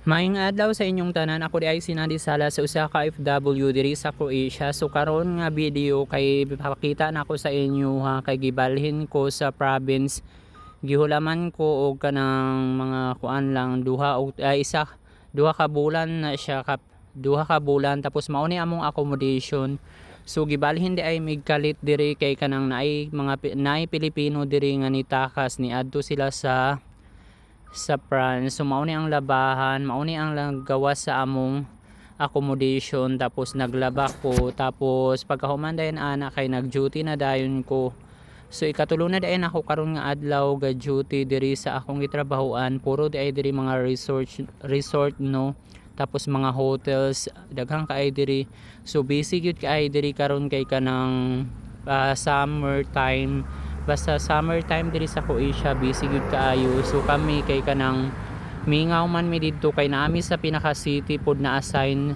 Maayong adlaw sa inyong tanan. Ako di ay sinadi sala sa usa ka FW diri sa Croatia. So karon nga video kay papakita na ako sa inyo ha kay gibalhin ko sa province. Gihulaman ko og kanang mga kuan lang duha o ay, isa duha ka bulan na siya kap duha ka bulan tapos mao ni among accommodation. So gibalhin di ay migkalit diri kay kanang naay mga naay Pilipino diri nga nitakas ni adto sila sa sa France. So mao ni ang labahan, mao ni ang gawa sa among accommodation. Tapos naglaba ko. Tapos pagkahuman dayon ana kay nag-duty na dayon ko. So ikatulo na dayon ako karon nga adlaw ga duty diri sa akong gitrabahoan. Puro di diri mga resort resort no? Tapos mga hotels daghang kaay diri. So busy gyud kaay diri karon kay kanang ah, summer time basta summertime diri sa Croatia busy gyud kaayo. So kami kay kanang mingaw man mi didto kay naami sa pinaka city pod na assign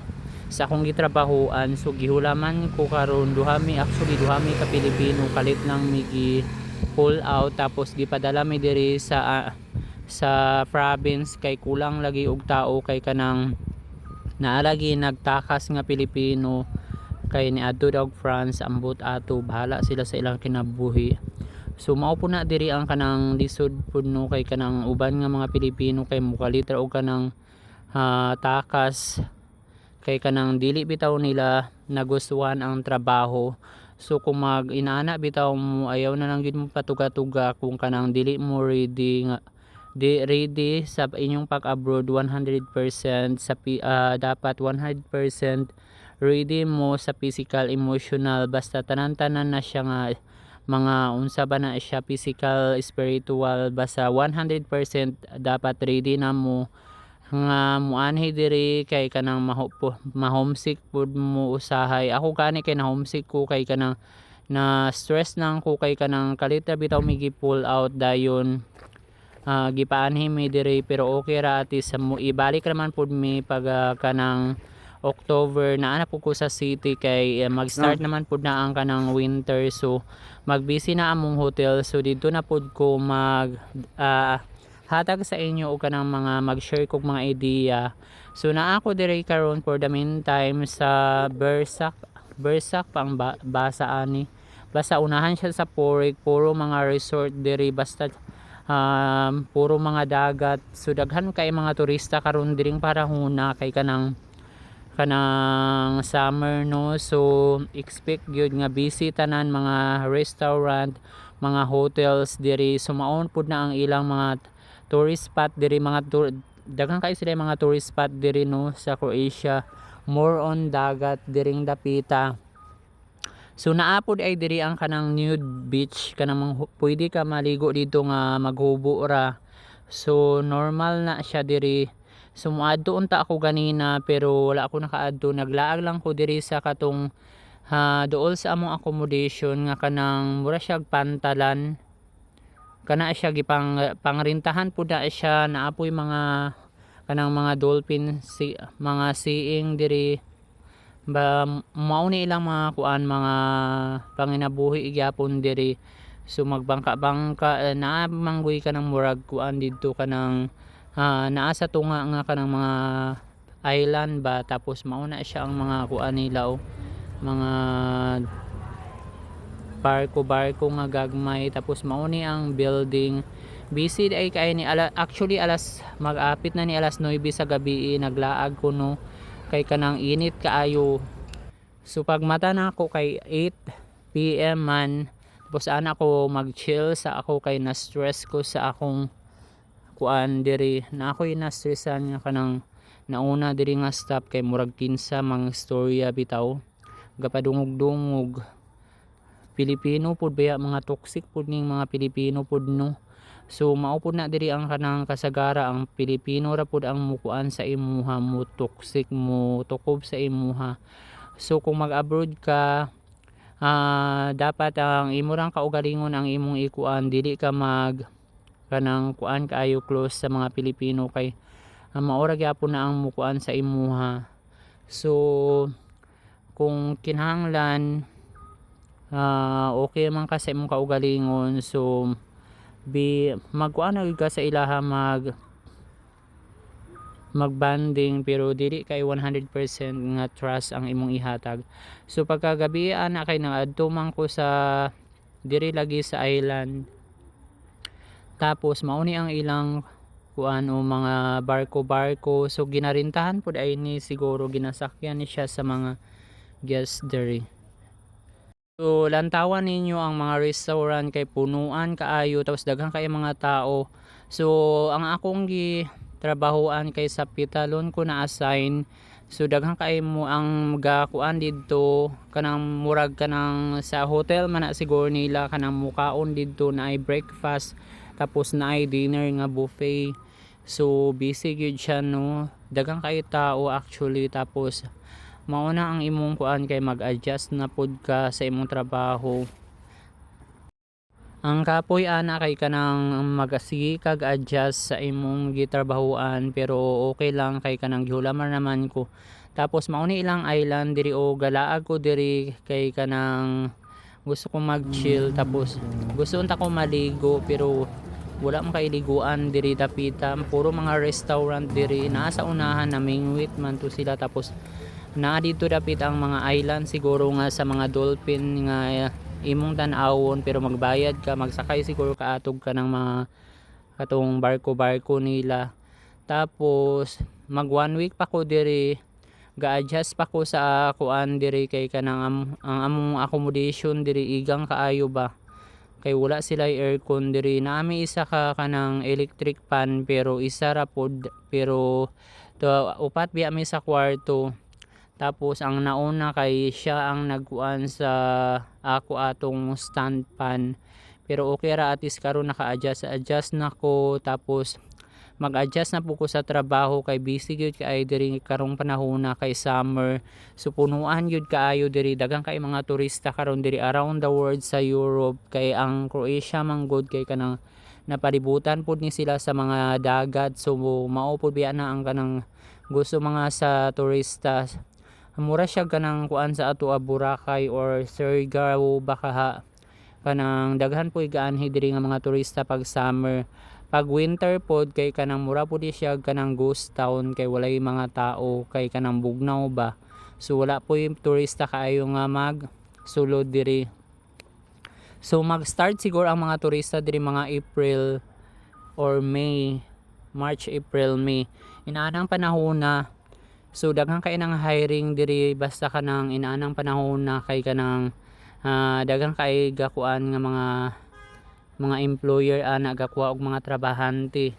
sa akong gitrabahoan. So gihulaman ko karon duha mi actually duha mi ka Pilipino. Kalit lang mi gi pull out. Tapos gipadala mi diri sa ah, sa province. Kay kulang lagi og tao kay kanang naalagi nagtakas nga Pilipino. Kay ni adto daw og France ambot ato. Bahala sila sa ilang kinabuhi So mao po na diri ang kanang lisod pud no kay kanang uban nga mga Pilipino kay mukalitra og kanang ah, takas kay kanang dili bitaw nila nagustuhan ang trabaho. So kung mag inaana bitaw mo ayaw na lang gyud mo patuga-tuga kung kanang dili mo ready nga di ready sa inyong pag-abroad 100% sa ah, dapat 100% ready mo sa physical, emotional basta tanan-tanan na siya nga mga unsa ba na siya physical, spiritual basta 100% dapat ready na mo. Nga muanhi diri kay kanang maho, po- ma-homesick pud mo usahay. Ako gani kay na homesick ko kay kanang na stress nang ko kay kanang kalita bitaw mi pull out dayon. Ah, gipaanhi mi diri pero okay ra ati sa mo ibalik raman pud mi pag ah, kanang October na ana po ko sa city kay eh, mag-start naman pud na ang kanang winter. So magbisi na among hotel. So dito na pud ko mag ah, hatag sa inyo og kanang mga mag-share kog mga idea. So naa ako diri karon for the meantime sa Bersak Bersak pang ba- basa ani. Basta unahan siya sa Porig puro mga resort diri basta um, puro mga dagat. So daghan kay mga turista karon diring parahuna kay kanang kanang summer no? So expect gyud nga busy tanan mga restaurant mga hotels diri. Sumaon pud na ang ilang mga tourist spot diri mga tour daghang kay sila mga tourist spot diri no? Sa Croatia. More on dagat diring dapita. So naapod ay diri ang kanang nude beach. Kanang mang- pwede ka maligo dito nga maghubo ra. So normal na siya diri. So moadto unta ako ganina pero wala ako nakaadto naglaag lang ko diri sa katong ha dool sa among accommodation nga kanang mura siya pantalan. Kana siya gipang pangrintahan pud na siya. Naapoy mga kanang mga dolphin si mga seeing diri. Ba mao ilang mga kuan mga panginabuhi igyapon diri. So magbangka-bangka eh, naa manggoy ka ng murag kuan didto ka ng ah, naa sa tunga nga ka ng mga island ba tapos mao na siya ang mga kuan nila oh. mga barko barko nga gagmay tapos mao ni ang building. Busy ay kay ni ala, actually alas mag-apit na ni alas 9 sa gabi naglaag ko no. Kay kanang init kaayo. So pag mata na ako kay 8 PM man tapos ana ko mag chill sa ako kay na stress ko sa akong kuan diri na ako na stressan nga kanang nauna diri nga stop kay murag kinsa mang storya bitaw. Gapadungog-dungog. Pilipino pud baya mga toxic pud ning mga Pilipino pud no? So mao na diri ang kanang kasagara. Ang Pilipino ra pud ang mukuan sa imuha mo toxic mo tukob sa imuha. So kung mag-abroad ka ah, dapat ang imo rang kaugalingon ang imong ikuan. Dili ka mag kanang kuan kaayo close sa mga Pilipino kay uh, maura gyapon na ang mukuan sa imuha. So kung kinahanglan ah, okay man ka sa imong kaugalingon so bi magkuan ka sa ilaha mag magbanding pero dili kay 100% nga trust ang imong ihatag so pagkagabi ana kay naadto man ko sa diri lagi sa island tapos mauni ang ilang kuan o mga barko-barko. So ginarintahan pud ay ni siguro ginasakyan ni siya sa mga guest diri so lantawan ninyo ang mga restaurant kay punuan kaayo tapos daghang kay mga tao. So ang akong gi trabahoan kay sa pitalon ko na assign so daghang kay mo ang gakuan didto kanang murag kanang sa hotel man siguro nila kanang mukaon didto na ay breakfast tapos na ay dinner nga buffet. So busy gyud siya no? Daghang kay tao actually. Tapos mauna ang imong kuan kay mag-adjust na pud ka sa imong trabaho. Ang kapoy ana kay kanang magasige kag adjust sa imong gitrabahoan pero okay lang kay kanang gihulamar naman ko. Tapos mauni ilang island diri o galaag ko diri kay kanang gusto ko mag chill tapos gusto unta ko maligo pero wala man kay liguan diri dapita puro mga restaurant diri. Naa sa unahan na mingwit man to sila tapos naa dito dapit ang mga island. Siguro nga sa mga dolphin nga eh, imong tan-awon pero magbayad ka magsakay siguro kaatog ka ng mga katong barko-barko nila. Tapos mag one week pa ko diri ga-adjust pa ko sa kuan diri kay kanang am, ang among accommodation diri igang kaayo ba? Kay wala sila aircon diri naami isa ka kanang electric fan pero isa ra pod pero to upat biya mi sa kwarto. Tapos ang nauna kay siya ang nagkuan sa ako atong stand pan pero okay ra at least karon naka-adjust adjust na ko. Tapos mag-adjust na po ko sa trabaho kay busy gyud kay diri karong panahon na kay summer. So punuan gyud kaayo diri. Daghang kay mga turista karon diri around the world sa Europe kay ang Croatia man good kay kanang napalibutan pud ni sila sa mga dagat. So mao pud biya na ang kanang gusto mga sa turista. Mura siya kanang kuan sa ato a Boracay or Surigao baka kanang daghan po gaanhi diri nga mga turista pag summer pag winter pod kay kanang mura po di siya kanang ghost town kay walay mga tao kay kanang bugnaw ba. So wala po yung turista kaayo nga mag sulod diri. So mag start siguro ang mga turista diri mga April or May March April May. Inaanang panahon na. So daghang kay nang hiring diri basta ka nang inaanang panahon na kay kanang uh, daghang kay gakuan nga mga mga employer ana gakuha og mga trabahante.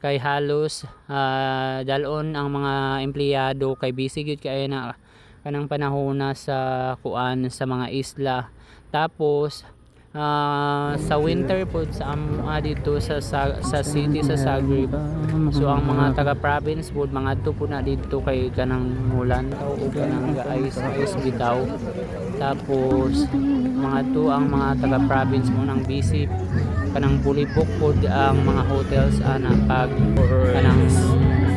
Kay halos uh, dalon ang mga empleyado kay busy gyud kay na kanang panahon na sa kuan sa mga isla. Tapos uh, sa winter po sa um, uh, dito sa, sa sa city sa Zagreb so ang mga taga province po mga to na dito kay kanang mulan o kanang ice ice bitaw tapos mga to ang mga taga province mo nang busy kanang bulibok po ang mga hotels ana pag kanang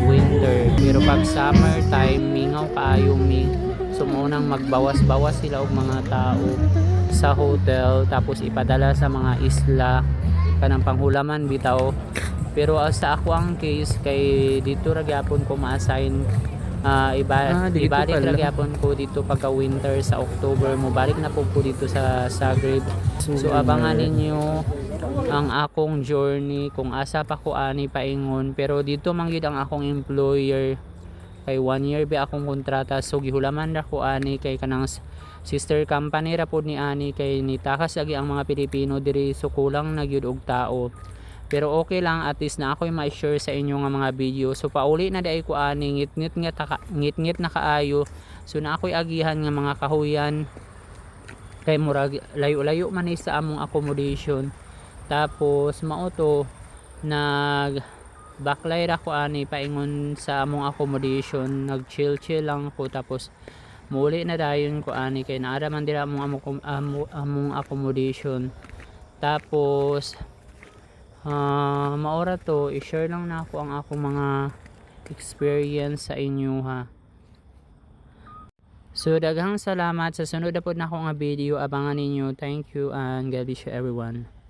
winter. Pero pag summer time mingaw kaayo mi so mo nang magbawas-bawas sila og mga tao sa hotel tapos ipadala sa mga isla. Kanang panghulaman bitaw. Pero uh, sa ako ang case kay dito ra gyapon ko ma-assign uh, iba Ah, ibalik pala. gyapon ko dito pagka winter sa October mo. Balik na po ko dito sa Zagreb so abangan ninyo ang akong journey. Kung asa pa ko ani paingon pero dito man gyud ang akong employer. Kay one year ba akong kontrata. So gihulaman ra ko ani. Kay kanang sister company ra pod ni ani. Kay nitakas lagi ang mga Pilipino diri. So kulang na gyud og tao pero okay lang at least na ako'y ma-share sa inyo nga mga video. So pauli na di ko ani ngit-ngit nga taka, ngit-ngit na kaayo. So na ako'y agihan nga mga kahuyan. Kay murag layo-layo man sa among accommodation. Tapos mao nag backlight ako ani paingon sa among accommodation. Nag chill chill lang ako tapos muli na dayon ko ani kay naara man dira among, among, among accommodation. Tapos ah maora to. I-share lang na ako ang akong mga experience sa inyo ha. So daghang salamat. Sa sunod na po na ako video abangan ninyo. Thank you and God bless you everyone